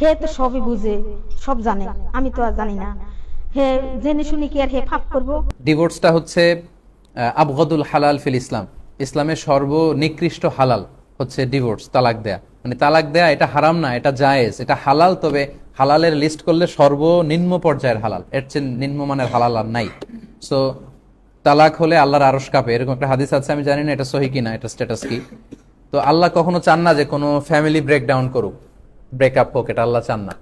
হে তো সবই বুঝে, সব জানে, আমি তো আর জানি না। হে জেনে শুনি কি আর হে ফাপ করব? ডিভোর্সটা হচ্ছে আবগদুল হালাল ফিল ইসলাম। ইসলামের সর্বনিকৃষ্ট হালাল হচ্ছে ডিভোর্স তালাক দেয়া। মানে তালাক দেয়া এটা হারাম না, এটা জায়েজ, এটা হালাল, তবে হালালের লিস্ট করলে সর্বনিম্ন পর্যায়ের হালাল। এর চেয়ে নিম্নমানের হালাল আর নাই। সো তালাক হলে আল্লাহর আরশ কাঁপে। এরকম একটা হাদিস আছে, আমি জানি না এটা সহি কিনা, এটা স্ট্যাটাস কি। তো আল্লাহ কখনো চান না যে কোনো ফ্যামিলি ব্রেকডাউন করুক। ব্রেকআপ হোক, এটা আল্লাহ চান না।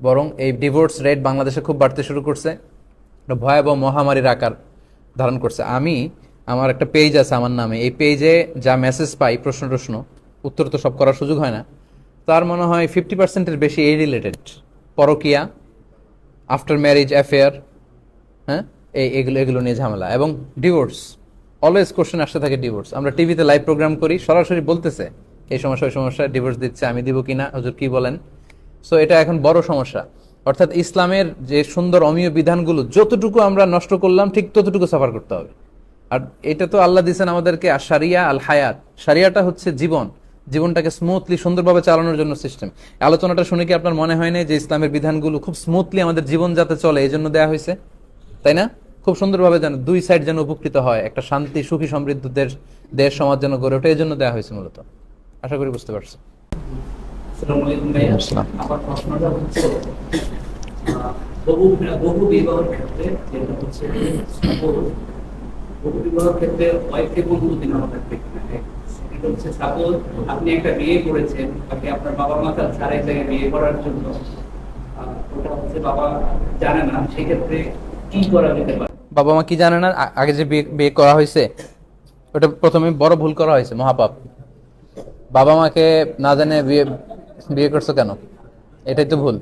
বরং এই ডিভোর্স রেট বাংলাদেশে খুব বাড়তে শুরু করছে ভয়াবহ মহামারীর আকার ধারণ করছে। আমি, আমার একটা পেজ আছে আমার নামে, এই পেজে যা মেসেজ পাই প্রশ্ন প্রশ্ন উত্তর তো সব করার সুযোগ হয় না, তার মনে হয় ফিফটি পার্সেন্টের বেশি এই রিলেটেড পরকিয়া আফটার ম্যারেজ অ্যাফেয়ার হ্যাঁ এই এগুলো এগুলো নিয়ে ঝামেলা এবং ডিভোর্স অলওয়েজ কোশ্চেন আসতে থাকে ডিভোর্স আমরা টিভিতে লাইভ প্রোগ্রাম করি, সরাসরি বলতেছে এই সমস্যা, ওই সমস্যা ডিভোর্স দিচ্ছে, আমি দিব কিনা, হুজুর কি বলেন? সো এটা এখন বড় সমস্যা। অর্থাৎ ইসলামের যে সুন্দর অমীয় বিধানগুলো, যতটুকু আমরা নষ্ট করলাম, ঠিক ততটুকু সাফার করতে হবে। আর এটা তো আল্লাহ দিয়েছেন আমাদেরকে আর সারিয়া আল হায়াত সারিয়াটা হচ্ছে জীবন। জীবনটাকে স্মুথলি সুন্দরভাবে চালানোর জন্য সিস্টেম আলোচনাটা শুনে কি আপনার মনে হয় না যে ইসলামের বিধানগুলো খুব স্মুথলি আমাদের জীবন যাতে চলে, এই জন্য দেওয়া হয়েছে? তাই না? খুব সুন্দরভাবে যেন দুই সাইড যেন উপকৃত হয়, একটা শান্তি, সুখী সমৃদ্ধ দেশ দেশ সমাজ যেন গড়ে ওঠে, এই জন্য দেওয়া হয়েছে মূলত। আশা করি বুঝতে পারছি। আসসালামু আলাইকুম ভাইয়া। আসসালাম। আমার প্রশ্নটা হচ্ছে বহু বহু বিবাহের ক্ষেত্রে যেটা হচ্ছে বহু বিবাহের ক্ষেত্রে ওয়াইফকে অনুমতি নেওয়া থাকবে কিনা এটা হচ্ছে সাপোজ আপনি একটা বিয়ে করেছেন তাকে আপনার বাবা মা তার সারাই জায়গায় বিয়ে করার জন্য ওটা হচ্ছে বাবা জানে না সেক্ষেত্রে কি করা যেতে পারে? বাবা মা কি জানে না? আগে যে বিয়ে বিয়ে করা হয়েছে ওটা প্রথমে বড় ভুল করা হয়েছে মহাপাপ। বাবা মাকে না জানে বিয়ে বিয়ে করছ কেন? এটাই তো ভুল।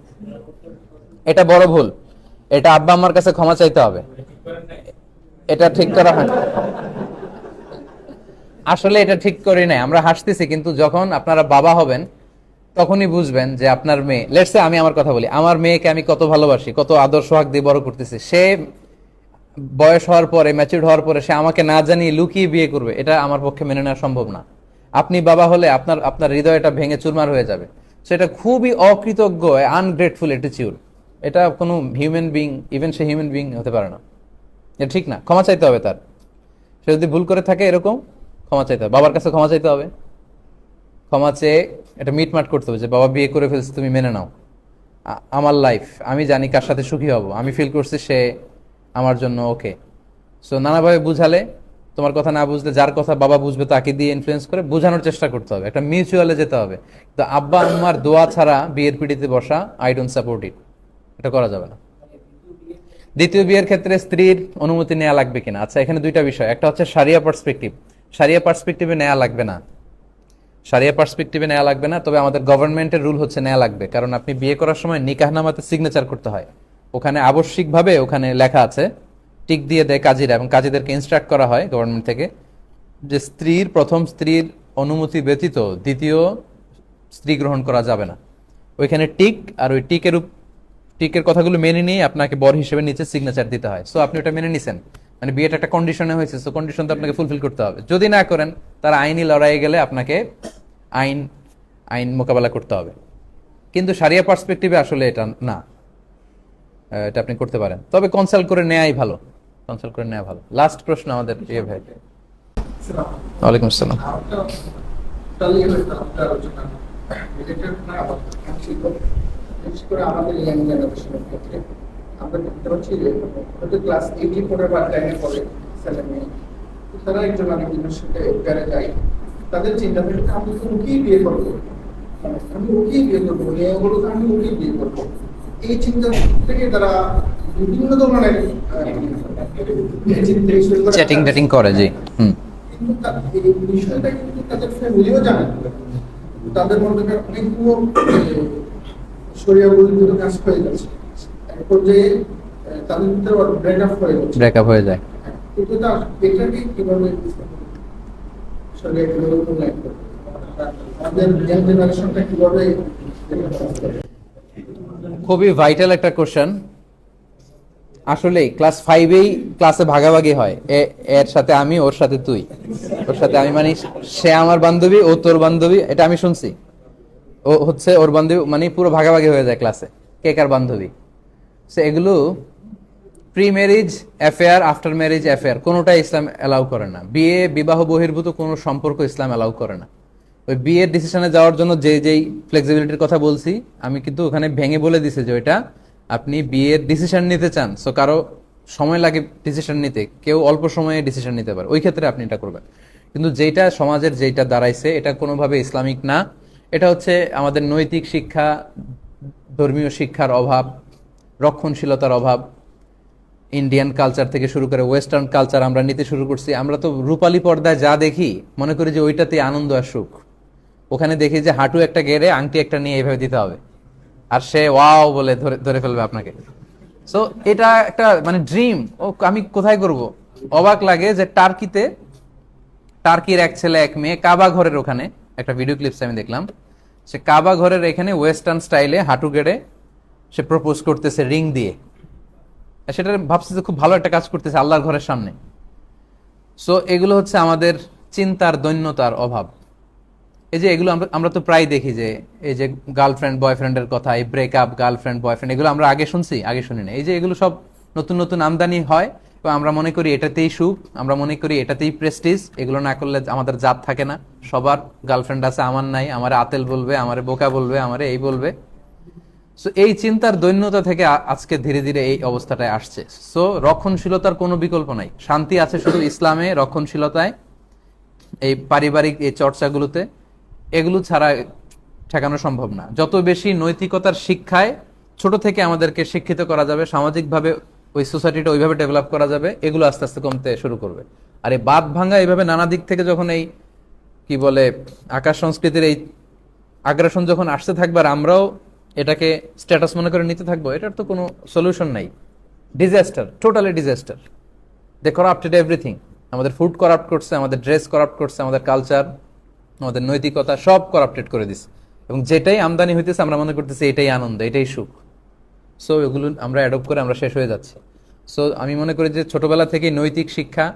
এটা বড় ভুল। এটা আব্বা আমার কাছে ক্ষমা চাইতে হবে। এটা ঠিক করা হয়। আসলে এটা ঠিক করি নাই। আমরা হাসতেছি, কিন্তু যখন আপনারা বাবা হবেন, তখনই বুঝবেন যে আপনার মেয়ে লেটসে আমি আমার কথা বলি, আমার মেয়েকে আমি কত ভালোবাসি, কত আদর সোহাগ দিয়ে বড় করতেছি। সে বয়স হওয়ার পরে ম্যাচিউর হওয়ার পরে সে আমাকে না জানিয়ে লুকিয়ে বিয়ে করবে, এটা আমার পক্ষে মেনে নেওয়া সম্ভব না। আপনি বাবা হলে আপনার আপনার হৃদয়টা ভেঙে চুরমার হয়ে যাবে। সেটা খুবই অকৃতজ্ঞ আনগ্রেটফুল অ্যাটিচিউড এটা কোনো হিউম্যান বিং ইভেন সে হিউম্যান বিং হতে পারে না। এটা ঠিক না, ক্ষমা চাইতে হবে তার। সে যদি ভুল করে থাকে এরকম, ক্ষমা চাইতে হবে। বাবার কাছে ক্ষমা চাইতে হবে। ক্ষমা চেয়ে এটা মিটমাট করতে হবে যে, বাবা, বিয়ে করে ফেলছে, তুমি মেনে নাও। আমার লাইফ আমি জানি কার সাথে সুখী হব। আমি ফিল করছি সে আমার জন্য ওকে সো নানাভাবে বুঝালে তোমার কথা না বুঝলে যার কথা বাবা বুঝবে তাকে দিয়ে ইনফ্লুয়েন্স করে বোঝানোর চেষ্টা করতে হবে। একটা মিউচুয়ালে যেতে হবে। তো আব্বা আম্মার দোয়া ছাড়া বিয়ের পিড়িতে বসা আই ডোন্ট সাপোর্ট ইট এটা করা যাবে না। দ্বিতীয় বিয়ের ক্ষেত্রে স্ত্রীর অনুমতি নেওয়া লাগবে কিনা? আচ্ছা এখানে দুইটা বিষয়। একটা হচ্ছে সারিয়া পার্সপেক্টিভ সারিয়া পার্সপেক্টিভে নেওয়া লাগবে না। সারিয়া পার্সপেক্টিভে নেওয়া লাগবে না, তবে আমাদের গভর্নমেন্টের রুল হচ্ছে নেওয়া লাগবে। কারণ আপনি বিয়ে করার সময় নিকাহনামাতে সিগনেচার করতে হয়। ওখানে আবশ্যিকভাবে ওখানে লেখা আছে টিক দিয়ে দেয় কাজীরা এবং কাজীদেরকে ইনস্ট্রাক্ট করা হয় গভর্নমেন্ট থেকে যে স্ত্রীর, প্রথম স্ত্রীর অনুমতি ব্যতীত দ্বিতীয় স্ত্রী গ্রহণ করা যাবে না। ওইখানে টিক আর ওই টিকের টিকের কথাগুলো মেনে নিয়ে আপনাকে বর হিসেবে নিচে সিগনেচার দিতে হয়। সো আপনি ওটা মেনে নিছেন। মানে বিয়েটা একটা কন্ডিশনে হয়েছে। সো কন্ডিশন তো আপনাকে ফুলফিল করতে হবে। যদি না করেন, তার আইনি লড়াইয়ে গেলে আপনাকে আইন আইন মোকাবেলা করতে হবে। কিন্তু সারিয়া পার্সপেক্টিভে আসলে এটা না। এটা আপনি করতে পারেন। তবে কনসাল্ট করে নেয়াই ভালো। কনসাল্ট করে নেওয়া ভালো লাস্ট প্রশ্ন আমাদের ইয়ে ভাই ওয়ালাইকুম আসসালাম ইয়াং আমরা দেখতে পাচ্ছি হয়তো ক্লাস এইটে পড়ে বা টেনে ছেলে মেয়ে তারা একজন বেড়ে যায় তাদের চিন্তা ওকেই বিয়ে করব মানে আমি ওকেই বিয়ে করব মেয়ে আমি ওকেই বিয়ে করব এই চিন্তা থেকে তারা বিভিন্ন ধরনের চ্যাটিং ট্যাটিং করে জি হুম। কিন্তু বিষয়টা কিন্তু তাদের ফ্যামিলিও জানে। তাদের মধ্যে অনেকগুলো কাজ হয়ে যাচ্ছে এক পর্যায়ে তাদের ভিতরে ব্রেক আপ হয়ে যাচ্ছে ব্রেকআপ হয়ে যায়। কিন্তু এটাকে কীভাবে আমাদের ইয়াং জেনারেশনটা? খুবই ভাইটাল একটা কোশ্চেন আসলে ক্লাস ফাইভেই ক্লাসে ভাগাভাগি হয়। এর সাথে আমি, ওর সাথে তুই। ওর সাথে আমি মানে সে আমার বান্ধবী, ও তোর বান্ধবী, এটা আমি শুনছি। ও হচ্ছে ওর বান্ধবী মানে পুরো ভাগাভাগি হয়ে যায় ক্লাসে কে কার বান্ধবী। সো এগুলো pre marriage affair after marriage affair কোনোটাই ইসলাম অ্যালাউ করে না। বিয়ে, বিবাহ, বহির্ভূত কোনো সম্পর্ক ইসলাম অ্যালাউ করে না। ওই বিয়ের ডিসিশনে যাওয়ার জন্য যে, যেই ফ্লেক্সিবিলিটির কথা বলছি, আমি কিন্তু ওখানে ভেঙে বলে দিছে যে, ওইটা আপনি বিয়ের ডিসিশন নিতে চান সো কারও সময় লাগে ডিসিশন নিতে, কেউ অল্প সময়ে ডিসিশন নিতে পারে, ওই ক্ষেত্রে আপনি এটা করবেন। কিন্তু যেটা সমাজের যেটা দাঁড়াইছে, এটা কোনোভাবে ইসলামিক না, এটা হচ্ছে আমাদের নৈতিক শিক্ষা, ধর্মীয় শিক্ষার অভাব, রক্ষণশীলতার অভাব ইন্ডিয়ান কালচার থেকে শুরু করে ওয়েস্টার্ন কালচার আমরা নিতে শুরু করছি, আমরা তো রূপালী পর্দায় যা দেখি, মনে করি যে ওইটাতে আনন্দ আর সুখ। ওখানে দেখি যে হাঁটু একটা গেড়ে, আংটি একটা নিয়ে এইভাবে দিতে হবে। আর সে ওয়াও বলে ধরে ধরে ফেলবে আপনাকে। সো এটা একটা মানে ড্রিম ও, আমি কোথায় করব? অবাক লাগে যে টার্কিতে, টার্কির এক ছেলে, এক মেয়ে কাবা ঘরের ওখানে, একটা ভিডিও ক্লিপস আমি দেখলাম। সে কাবা ঘরের এখানে ওয়েস্টার্ন স্টাইলে হাঁটু গেড়ে সে প্রপোজ করতেছে রিং দিয়ে। সেটা ভাবছি যে খুব ভালো একটা কাজ করতেছে আল্লাহর ঘরের সামনে। সো এগুলো হচ্ছে আমাদের চিন্তার দৈন্যতার অভাব। এই যে এগুলো আমরা আমরা তো প্রায় দেখি যে এই যে গার্লফ্রেন্ড বয়ফ্রেন্ডের কথা, এই ব্রেকআপ গার্লফ্রেন্ড বয়ফ্রেন্ড এগুলো আমরা আগে শুনছি, আগে শুনি না এই যে এগুলো সব নতুন নতুন আমদানি হয় এবং আমরা মনে করি এটাতেই সুখ, আমরা মনে করি এটাতেই প্রেস্টিজ এগুলো না করলে আমাদের জাত থাকে না। সবার গার্লফ্রেন্ড আছে, আমার নাই, আমার আতেল বলবে, আমার বোকা বলবে, আমারে এই বলবে। সো এই চিন্তার দৈন্যতা থেকে আজকে ধীরে ধীরে এই অবস্থাটায় আসছে। সো রক্ষণশীলতার কোনো বিকল্প নাই। শান্তি আছে শুধু ইসলামে রক্ষণশীলতায়, এই পারিবারিক এই চর্চাগুলোতে। এগুলো ছাড়া ঠেকানো সম্ভব না। যত বেশি নৈতিকতার শিক্ষায় ছোট থেকে আমাদেরকে শিক্ষিত করা যাবে, সামাজিকভাবে ওই সোসাইটিটা ওইভাবে ডেভেলপ করা যাবে, এগুলো আস্তে আস্তে কমতে শুরু করবে। আর এই বাদ ভাঙ্গা এইভাবে নানা দিক থেকে যখন এই, কি বলে, আকাশ সংস্কৃতির এই আগ্রাসন যখন আসতে থাকবে আর আমরাও এটাকে স্ট্যাটাস মনে করে নিতে থাকব, এটার তো কোনো সলিউশন নাই। Disaster totally disaster they corrupted everything আমাদের ফুড করাপ্ট করছে, আমাদের ড্রেস করাপ্ট করছে, আমাদের কালচার আমাদের নৈতিকতা সব করাপ্টেড করে দিছে। এবং যেটাই আমদানি হইতেছে, আমরা মনে করতেছি এটাই আনন্দ, এটাই সুখ। সো এগুলো আমরা অ্যাডপ্ট করে আমরা শেষ হয়ে যাচ্ছি। সো আমি মনে করি যে ছোটবেলা থেকেই নৈতিক শিক্ষা,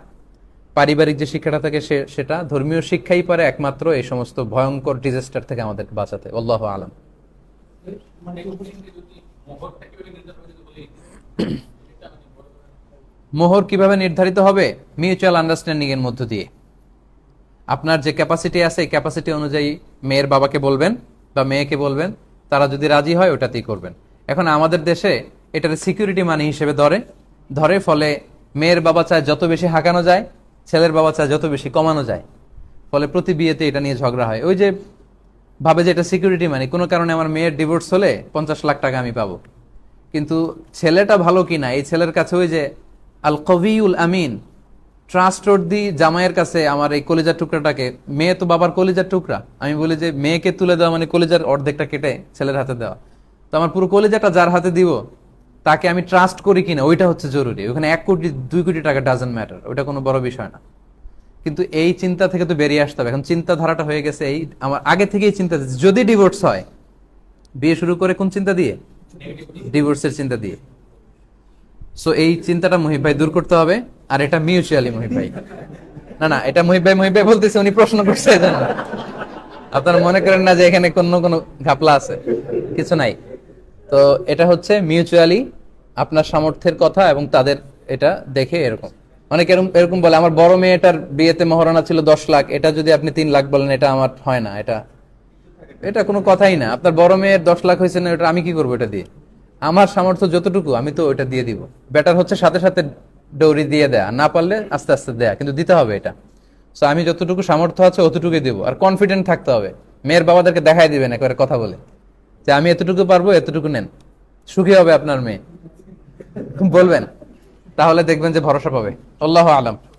পারিবারিক যে শিক্ষাটা থাকে সেটা ধর্মীয় শিক্ষাই পারে একমাত্র এই সমস্ত ভয়ঙ্কর ডিজাস্টার থেকে আমাদেরকে বাঁচাতে। আল্লাহ আলম। মোহর কীভাবে নির্ধারিত হবে? মিউচুয়াল আন্ডারস্ট্যান্ডিং এর মধ্য দিয়ে। আপনার যে ক্যাপাসিটি আছে, এই ক্যাপাসিটি অনুযায়ী মেয়ের বাবাকে বলবেন বা মেয়েকে বলবেন, তারা যদি রাজি হয়, ওটাতেই করবেন। এখন আমাদের দেশে এটার সিকিউরিটি মানি হিসেবে ধরে। ধরে ফলে মেয়ের বাবা চায় যত বেশি হাঁকানো যায়, ছেলের বাবা চায় যত বেশি কমানো যায়। ফলে প্রতি বিয়েতে এটা নিয়ে ঝগড়া হয়। ওই যে ভাবে যে এটা সিকিউরিটি মানি কোনো কারণে আমার মেয়ের ডিভোর্স হলে পঞ্চাশ লাখ টাকা আমি পাবো। কিন্তু ছেলেটা ভালো কিনা, এই ছেলের কাছে ওই যে আল কবিউল আমিন ট্রাস্টওয়ার্দি জামাইয়ের কাছে আমার এই কলিজার টুকরাটাকে মেয়ে তো বাবার কলিজার টুকরা। আমি বলি যে মেয়েকে তুলে দেওয়া মানে কলিজার অর্ধেকটা কেটে ছেলের হাতে দেওয়া। তো আমার পুরো কলিজাটা যার হাতে দিব তাকে আমি ট্রাস্ট করি কিনা ওইটা হচ্ছে জরুরি। ওখানে এক কোটি দুই কোটি টাকা ডাজেন্ট ম্যাটার ওইটা কোনো বড় বিষয় না। কিন্তু এই চিন্তা থেকে তো বেরিয়ে আসতে হবে। এখন চিন্তাধারাটা হয়ে গেছে এই আমার আগে থেকেই চিন্তা যদি ডিভোর্স হয় বিয়ে শুরু করে কোন চিন্তা দিয়ে? ডিভোর্সের চিন্তা দিয়ে। সো এই চিন্তাটা মহিব ভাই দূর করতে হবে। আর এটা মিউচুয়ালি মহিব ভাই। না না, এটা মহিব ভাই মহিব ভাই বলতেছে, উনি প্রশ্ন করছে এজন্য আপনারা মনে করেন না যে এখানে কোনো কোনো ঘাপলা আছে? কিছু নাই। তো এটা হচ্ছে মিউচুয়ালি আপনার সামর্থ্যের কথা এবং তাদের এটা দেখে এরকম। অনেক এরকম এরকম বলে, আমার বড় মেয়েটার বিয়েতে মহারণা ছিল দশ লাখ, এটা যদি আপনি তিন লাখ বলেন, এটা আমার হয় না, এটা এটা কোনো কথাই না। আপনার বড় মেয়ের দশ লাখ হয়েছে না এটা আমি কি করব এটা দিয়ে? আমার সামর্থ্য যতটুকু, আমি তো ওটা দিয়ে দিব। বেটার হচ্ছে সাথে সাথে ডৌরি দিয়ে দেয়া। না পারলে আস্তে আস্তে দেয়া, কিন্তু দিতে হবে এটা। সো আমি যতটুকু সামর্থ্য আছে অতটুকুই দেবো। আর কনফিডেন্ট থাকতে হবে। মেয়ের বাবাদেরকে দেখাই দিবেন একবারে কথা বলে। যে আমি এতটুকু পারব, এতটুকু নেন। সুখী হবে আপনার মেয়ে। বলবেন। তাহলে দেখবেন যে ভরসা পাবে। আল্লাহ আলম।